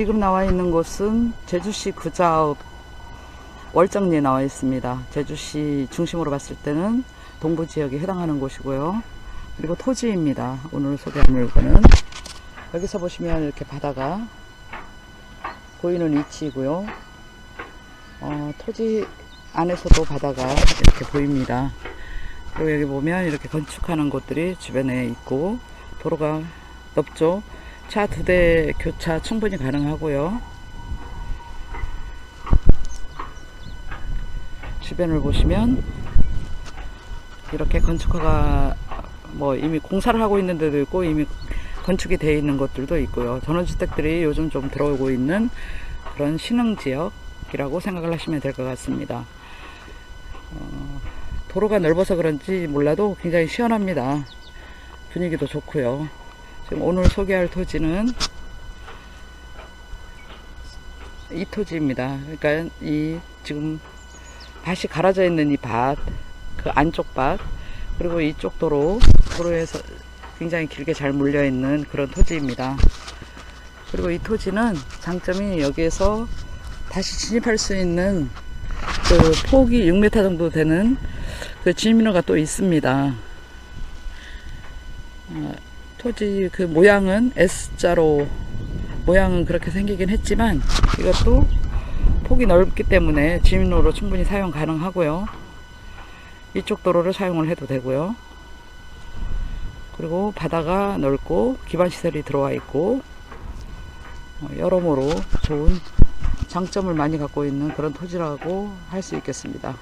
지금 나와 있는 곳은 제주시 구자읍 월정리에 나와 있습니다. 제주시 중심으로 봤을 때는 동부 지역에 해당하는 곳이고요. 그리고 토지입니다. 오늘 소개할 물건은 여기서 보시면 이렇게 바다가 보이는 위치이고요. 어, 토지 안에서도 바다가 이렇게 보입니다. 그리고 여기 보면 이렇게 건축하는 곳들이 주변에 있고 도로가 넓죠. 차 두 대 교차 충분히 가능하고요. 주변을 보시면 이렇게 건축화가 뭐 이미 공사를 하고 있는 데도 있고 이미 건축이 되어 있는 곳들도 있고요. 전원주택들이 요즘 좀 들어오고 있는 그런 신흥지역이라고 생각을 하시면 될 것 같습니다. 어, 도로가 넓어서 그런지 몰라도 굉장히 시원합니다. 분위기도 좋고요. 지금 오늘 소개할 토지는 이 토지입니다. 그러니까 이 지금 밭이 갈아져 있는 이 밭, 그 안쪽 밭, 그리고 이쪽 도로, 도로에서 굉장히 길게 잘 물려 있는 그런 토지입니다. 그리고 이 토지는 장점이 여기에서 다시 진입할 수 있는 그 폭이 6m 정도 되는 그 진입로가 또 있습니다. 어, 토지 그 모양은 S자로 모양은 그렇게 생기긴 했지만 이것도 폭이 넓기 때문에 진입로로 충분히 사용 가능하고요. 이쪽 도로를 사용을 해도 되고요. 그리고 바다가 넓고 기반 시설이 들어와 있고 어, 여러모로 좋은 장점을 많이 갖고 있는 그런 토지라고 할 수 있겠습니다.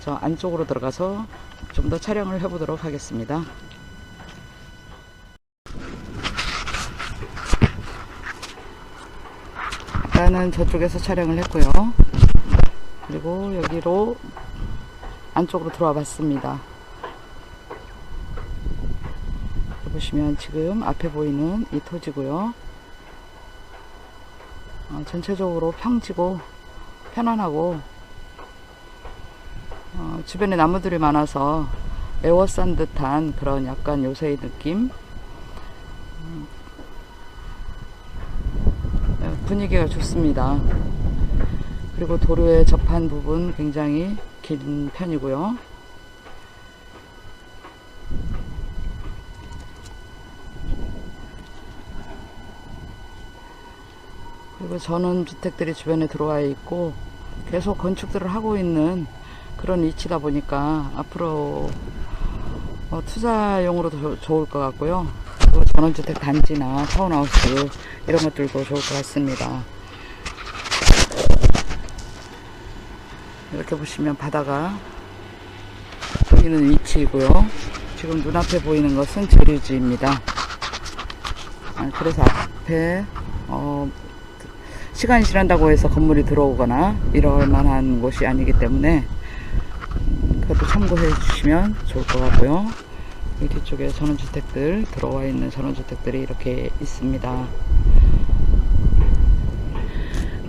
저 안쪽으로 들어가서 좀 더 촬영을 해보도록 하겠습니다. 일단은 저쪽에서 촬영을 했고요. 그리고 여기로 안쪽으로 들어와 봤습니다. 보시면 지금 앞에 보이는 이 토지고요. 어, 전체적으로 평지고 편안하고 어, 주변에 나무들이 많아서 에워싼 듯한 그런 약간 요새의 느낌 음, 어, 분위기가 좋습니다. 그리고 도로에 접한 부분 굉장히 긴 편이고요. 그리고 전원 주택들이 주변에 들어와 있고 계속 건축들을 하고 있는 그런 위치다 보니까 앞으로 어, 투자용으로도 조- 좋을 것 같고요. 그리고 전원주택 단지나 타운하우스 이런 것들도 좋을 것 같습니다. 이렇게 보시면 바다가 보이는 위치이고요. 지금 눈앞에 보이는 것은 재료지입니다. 아, 그래서 앞에 어, 시간이 지난다고 해서 건물이 들어오거나 이럴 만한 곳이 아니기 때문에 음, 그것도 참고해 주시면 좋을 것 같고요. 이 뒤쪽에 전원주택들 들어와 있는 전원주택들이 이렇게 있습니다.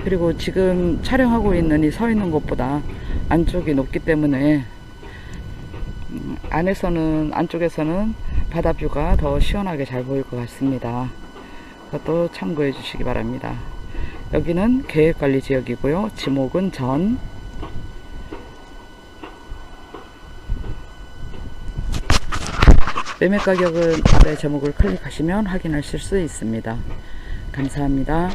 그리고 지금 촬영하고 있는 이 서 있는 곳보다 안쪽이 높기 때문에 음, 안에서는 안쪽에서는 바다 뷰가 더 시원하게 잘 보일 것 같습니다. 그것도 참고해 주시기 바랍니다. 여기는 계획관리 지역이고요. 지목은 전. 매매 가격은 아래 제목을 클릭하시면 확인하실 수 있습니다. 감사합니다.